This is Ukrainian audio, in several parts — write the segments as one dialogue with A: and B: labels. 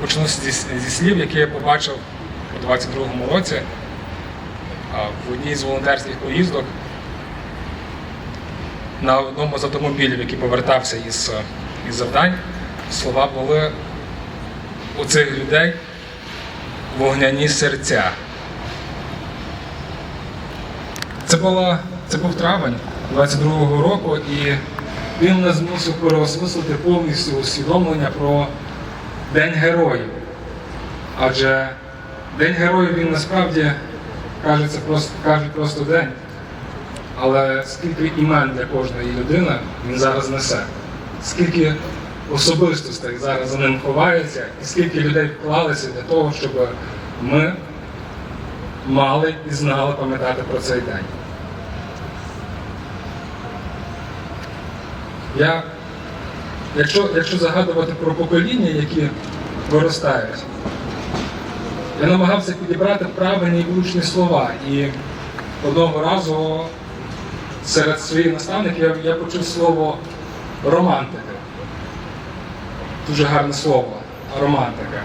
A: почну зі, зі слів, які я побачив у 22-му році в одній з волонтерських поїздок на одному з автомобілів, який повертався із, е, із завдань. Слова були у цих людей вогняні серця. Це, була, це був травень 22-го року, і він нас змусив переосмислити повністю усвідомлення про День Героїв. Адже День Героїв він насправді кажеться просто, кажуть просто день. Але скільки імен для кожної людини він зараз несе, скільки особистостей зараз за ним ховається, і скільки людей вклалися для того, щоб ми мали і знали пам'ятати про цей день. Я, якщо, якщо загадувати про покоління, які виростають, я намагався підібрати правильні влучні слова. І одного разу серед своїх наставників я, я почув слово романтика. Дуже гарне слово романтика.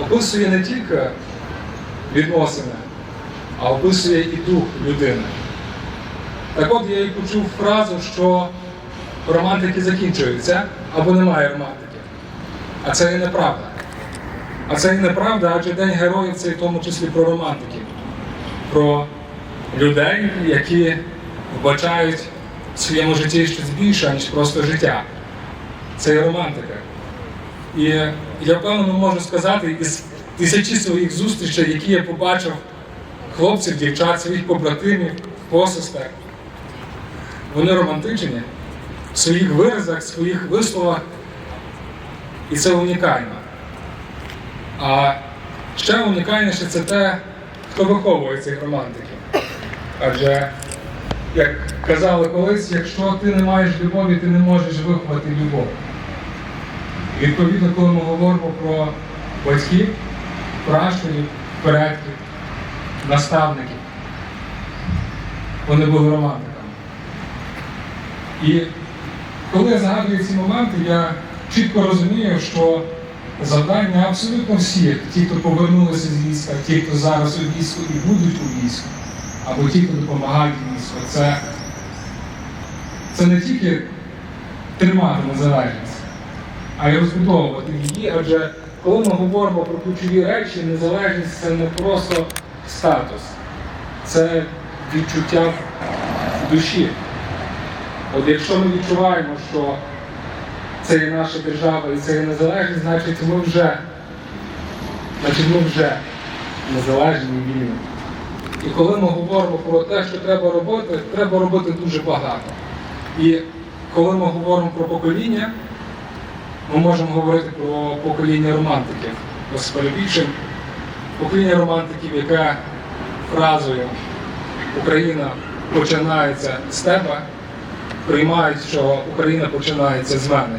A: Описує не тільки відносини, а описує і дух людини. Так от я і почув фразу, що романтики закінчуються або немає романтики. А це і неправда. А це і неправда, адже День Героїв це в тому числі про романтиків, про людей, які вбачають в своєму житті щось більше, ніж просто життя. Це і романтика. І я впевнено можу сказати із тисячі своїх зустрічей, які я побачив хлопців, дівчат, своїх побратимів, посестер. Вони романтичні своїх виразах, своїх висловах. І це унікально. А ще унікальніше це те, хто виховує цих романтиків. Адже, як казали колись, якщо ти не маєш любові, ти не можеш виховати любов. І відповідно, коли ми говоримо про батьків, пращурів, предків, наставників, вони були романтиками. І коли я згадую ці моменти, я чітко розумію, що завдання абсолютно всіх, ті, хто повернулися з війська, ті, хто зараз у війську і будуть у війську, або ті, хто допомагають війську, це, це не тільки тримати незалежність, а й розбудовувати її. Адже коли ми говоримо про ключові речі, незалежність це не просто статус, це відчуття душі. От якщо ми відчуваємо, що це є наша держава і це є незалежність, значить ми вже, значить ми вже незалежні і вільні. І коли ми говоримо про те, що треба робити, треба робити дуже багато. І коли ми говоримо про покоління, ми можемо говорити про покоління романтиків. Перебільшим покоління романтиків, яке фразою Україна починається з тебе, приймають, що Україна починається з мене.